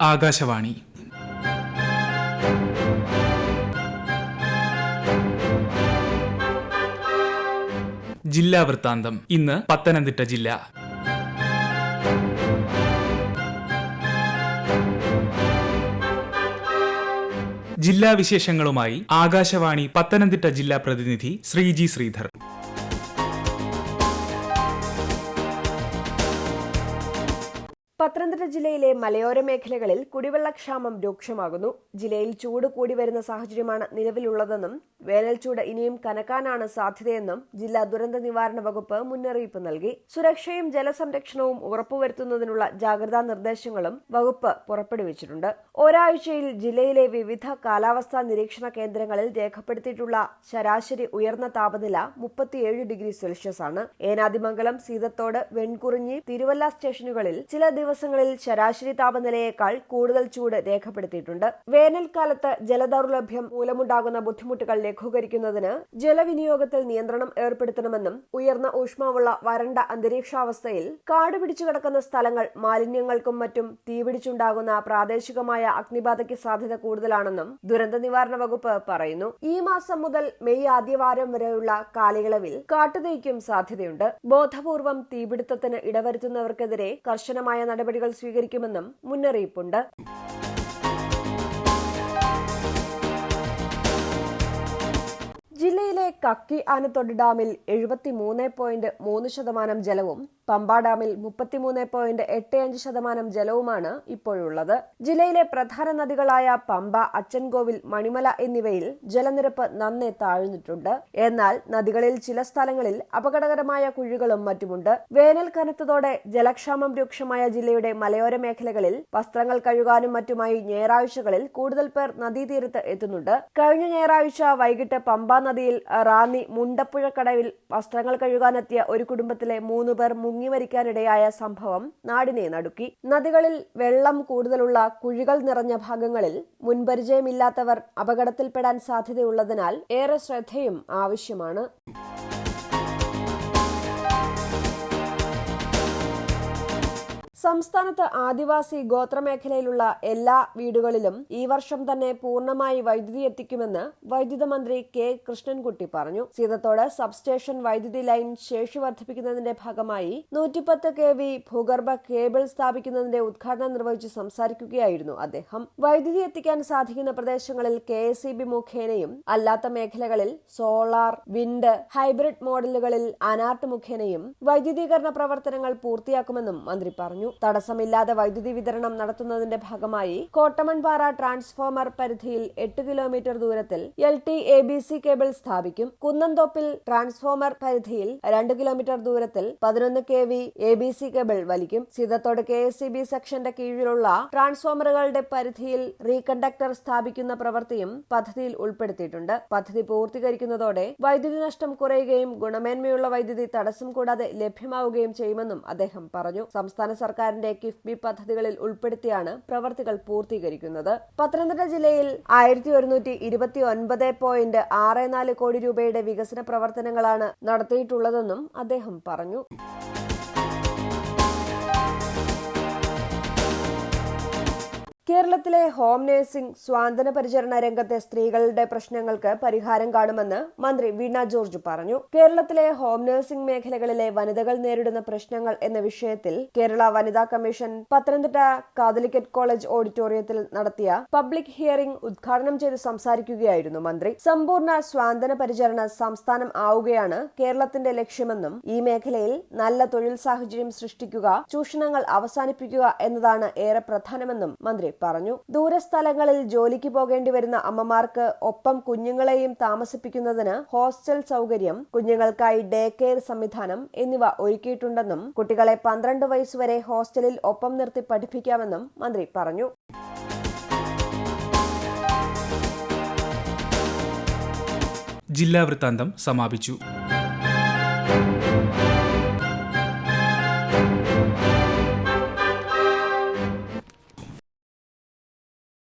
ആകാശവാണി. ജില്ലാ വൃത്താന്തം. ഇന്ന് പത്തനംതിട്ട ജില്ല. ജില്ലാ വിശേഷങ്ങളുമായി ആകാശവാണി പത്തനംതിട്ട ജില്ലാ പ്രതിനിധി ശ്രീജി ശ്രീധർ പത്തനംതിട്ട ജില്ലയിലെ മലയോര മേഖലകളിൽ കുടിവെള്ളക്ഷാമം രൂക്ഷമാകുന്നു. ജില്ലയിൽ ചൂട് കൂടി വരുന്ന സാഹചര്യമാണ് നിലവിലുള്ളതെന്നും വേനൽ ചൂട് ഇനിയും കനക്കാനാണ് സാധ്യതയെന്നും ജില്ലാ ദുരന്ത നിവാരണ വകുപ്പ് മുന്നറിയിപ്പ് നൽകി. സുരക്ഷയും ജലസംരക്ഷണവും ഉറപ്പുവരുത്തുന്നതിനുള്ള ജാഗ്രതാ നിർദ്ദേശങ്ങളും വകുപ്പ് പുറപ്പെടുവിച്ചിട്ടുണ്ട്. ഒരാഴ്ചയിൽ ജില്ലയിലെ വിവിധ കാലാവസ്ഥാ നിരീക്ഷണ കേന്ദ്രങ്ങളിൽ രേഖപ്പെടുത്തിയിട്ടുള്ള ശരാശരി ഉയർന്ന താപനില മുപ്പത്തിയേഴ് ഡിഗ്രി സെൽഷ്യസ് ആണ് ഏനാദിമംഗലം സീതത്തോട് വെൺകുറിഞ്ഞി തിരുവല്ല സ്റ്റേഷനുകളിൽ ചില ദിവസങ്ങളിൽ ശരാശരി താപനിലയേക്കാൾ കൂടുതൽ ചൂട് രേഖപ്പെടുത്തിയിട്ടുണ്ട്. വേനൽക്കാലത്ത് ജലദൗർലഭ്യം മൂലമുണ്ടാകുന്ന ബുദ്ധിമുട്ടുകൾ ലഘൂകരിക്കുന്നതിന് ജലവിനിയോഗത്തിൽ നിയന്ത്രണം ഏർപ്പെടുത്തണമെന്നും ഉയർന്ന ഊഷ്മാവുള്ള വരണ്ട അന്തരീക്ഷാവസ്ഥയിൽ കാട് കിടക്കുന്ന സ്ഥലങ്ങൾ മാലിന്യങ്ങൾക്കും മറ്റും തീപിടിച്ചുണ്ടാകുന്ന പ്രാദേശികമായ അഗ്നിബാധയ്ക്ക് സാധ്യത കൂടുതലാണെന്നും ദുരന്ത നിവാരണ വകുപ്പ് പറയുന്നു. ഈ മാസം മുതൽ മെയ് ആദ്യവാരം വരെയുള്ള കാലയളവിൽ കാട്ടുതീയ്ക്കും സാധ്യതയുണ്ട്. ബോധപൂർവം തീപിടുത്തത്തിന് ഇടവരുത്തുന്നവർക്കെതിരെ കർശനമായ നടപടികൾ സ്വീകരിക്കുമെന്നും മുന്നറിയിപ്പുണ്ട്. കക്കി ആനത്തോട് ഡാമിൽ എഴുപത്തി മൂന്ന് പോയിന്റ് മൂന്ന് ശതമാനം ജലവും പമ്പ ഡാമിൽ മുപ്പത്തിമൂന്ന് പോയിന്റ് എട്ട് അഞ്ച് ശതമാനം ജലവുമാണ് ഇപ്പോഴുള്ളത്. ജില്ലയിലെ പ്രധാന നദികളായ പമ്പ അച്ചൻകോവിൽ മണിമല എന്നിവയിൽ ജലനിരപ്പ് നന്നേ താഴ്ന്നിട്ടുണ്ട്. എന്നാൽ നദികളിൽ ചില സ്ഥലങ്ങളിൽ അപകടകരമായ കുഴികളും മറ്റുമുണ്ട്. വേനൽ കനത്തതോടെ ജലക്ഷാമം രൂക്ഷമായ ജില്ലയുടെ മലയോര മേഖലകളിൽ വസ്ത്രങ്ങൾ കഴുകാനും മറ്റുമായി ഞായറാഴ്ചകളിൽ കൂടുതൽ പേർ നദീതീരത്ത് എത്തുന്നുണ്ട്. കഴിഞ്ഞ ഞായറാഴ്ച വൈകിട്ട് പമ്പ നദിയിൽ റാന്നി മുണ്ടപ്പുഴക്കടവിൽ വസ്ത്രങ്ങൾ കഴുകാനെത്തിയ ഒരു കുടുംബത്തിലെ മൂന്ന് പേർ മുങ്ങിമരിക്കാനിടയായ സംഭവം നാടിനെ നടുക്കി. നദികളിൽ വെള്ളം കൂടുതലുള്ള കുഴികൾ നിറഞ്ഞ ഭാഗങ്ങളിൽ മുൻപരിചയമില്ലാത്തവർ അപകടത്തിൽപ്പെടാൻ സാധ്യതയുള്ളതിനാൽ ഏറെ ശ്രദ്ധയും ആവശ്യമാണ്. സംസ്ഥാനത്ത് ആദിവാസി ഗോത്രമേഖലയിലുള്ള എല്ലാ വീടുകളിലും ഈ വർഷം തന്നെ പൂർണമായി വൈദ്യുതി എത്തിക്കുമെന്ന് വൈദ്യുത മന്ത്രി കെ കൃഷ്ണൻകുട്ടി പറഞ്ഞു. സീതത്തോട് സബ്സ്റ്റേഷൻ വൈദ്യുതി ലൈൻ ശേഷി വർദ്ധിപ്പിക്കുന്നതിന്റെ ഭാഗമായി നൂറ്റിപ്പത്ത് കെ വി ഭൂഗർഭ കേബിൾ സ്ഥാപിക്കുന്നതിന്റെ ഉദ്ഘാടനം നിർവഹിച്ച് സംസാരിക്കുകയായിരുന്നു അദ്ദേഹം. വൈദ്യുതി എത്തിക്കാൻ സാധിക്കുന്ന പ്രദേശങ്ങളിൽ കെ എസ് മുഖേനയും അല്ലാത്ത മേഖലകളിൽ സോളാർ വിൻഡ് ഹൈബ്രിഡ് മോഡലുകളിൽ അനാർട്ട് മുഖേനയും വൈദ്യുതീകരണ പ്രവർത്തനങ്ങൾ പൂർത്തിയാക്കുമെന്നും മന്ത്രി പറഞ്ഞു. തടസ്സമില്ലാതെ വൈദ്യുതി വിതരണം നടത്തുന്നതിന്റെ ഭാഗമായി കോട്ടമൺപാറ ട്രാൻസ്ഫോമർ പരിധിയിൽ എട്ട് കിലോമീറ്റർ ദൂരത്തിൽ L T A B C cable സ്ഥാപിക്കും. കുന്നന്തോപ്പിൽ ട്രാൻസ്ഫോമർ പരിധിയിൽ രണ്ട് കിലോമീറ്റർ ദൂരത്തിൽ പതിനൊന്ന് K V A B C cable വലിക്കും. Seethathodu K S E B സെക്ഷന്റെ കീഴിലുള്ള ട്രാൻസ്ഫോമറുകളുടെ പരിധിയിൽ റീകണ്ടക്ടർ സ്ഥാപിക്കുന്ന പ്രവൃത്തിയും പദ്ധതിയിൽ ഉൾപ്പെടുത്തിയിട്ടുണ്ട്. പദ്ധതി പൂർത്തീകരിക്കുന്നതോടെ വൈദ്യുതി നഷ്ടം കുറയുകയും ഗുണമേന്മയുള്ള വൈദ്യുതി തടസ്സം കൂടാതെ ലഭ്യമാവുകയും ചെയ്യുമെന്നും അദ്ദേഹം പറഞ്ഞു. സംസ്ഥാന സർക്കാരിന്റെ കിഫ്ബി പദ്ധതികളിൽ ഉൾപ്പെടുത്തിയാണ് പ്രവർത്തികൾ പൂർത്തീകരിക്കുന്നത്. പത്തനംതിട്ട ജില്ലയിൽ ആയിരത്തി ഒരുന്നൂറ്റി ഇരുപത്തി ഒൻപത് പോയിന്റ് ആറ് നാല് കോടി രൂപയുടെ വികസന പ്രവർത്തനങ്ങളാണ് നടത്തിയിട്ടുള്ളതെന്നും അദ്ദേഹം പറഞ്ഞു. കേരളത്തിലെ ഹോം നഴ്സിംഗ് സ്വാന്തന പരിചരണ രംഗത്തെ സ്ത്രീകളുടെ പ്രശ്നങ്ങൾക്ക് പരിഹാരം കാണുമെന്ന് മന്ത്രി വീണ ജോർജ് പറഞ്ഞു. കേരളത്തിലെ ഹോം നഴ്സിംഗ് മേഖലകളിലെ വനിതകൾ നേരിടുന്ന പ്രശ്നങ്ങൾ എന്ന വിഷയത്തിൽ കേരള വനിതാ കമ്മീഷൻ പത്തനംതിട്ട കാതലിക്കറ്റ് കോളേജ് ഓഡിറ്റോറിയത്തിൽ നടത്തിയ പബ്ലിക് ഹിയറിംഗ് ഉദ്ഘാടനം ചെയ്ത് സംസാരിക്കുകയായിരുന്നു മന്ത്രി. സമ്പൂർണ സ്വാന്തന പരിചരണ സംസ്ഥാനം ആവുകയാണ് കേരളത്തിന്റെ ലക്ഷ്യമെന്നും ഈ മേഖലയിൽ നല്ല തൊഴിൽ സാഹചര്യം സൃഷ്ടിക്കുക ചൂഷണങ്ങൾ അവസാനിപ്പിക്കുക എന്നതാണ് ഏറെ പ്രധാനമെന്നും മന്ത്രി പറഞ്ഞു. ദൂരസ്ഥലങ്ങളിൽ ജോലിക്ക് പോകേണ്ടി വരുന്ന അമ്മമാർക്ക് ഒപ്പം കുഞ്ഞുങ്ങളെയും താമസിപ്പിക്കുന്നതിന് ഹോസ്റ്റൽ സൗകര്യം കുഞ്ഞുങ്ങൾക്കായി ഡേ കെയർ സംവിധാനം എന്നിവ ഒരുക്കിയിട്ടുണ്ടെന്നും കുട്ടികളെ പന്ത്രണ്ട് വയസ്സുവരെ ഹോസ്റ്റലിൽ ഒപ്പം നിർത്തി പഠിപ്പിക്കാമെന്നും മന്ത്രി പറഞ്ഞു. ജില്ലാ വൃത്താന്തം സമാപിച്ചു.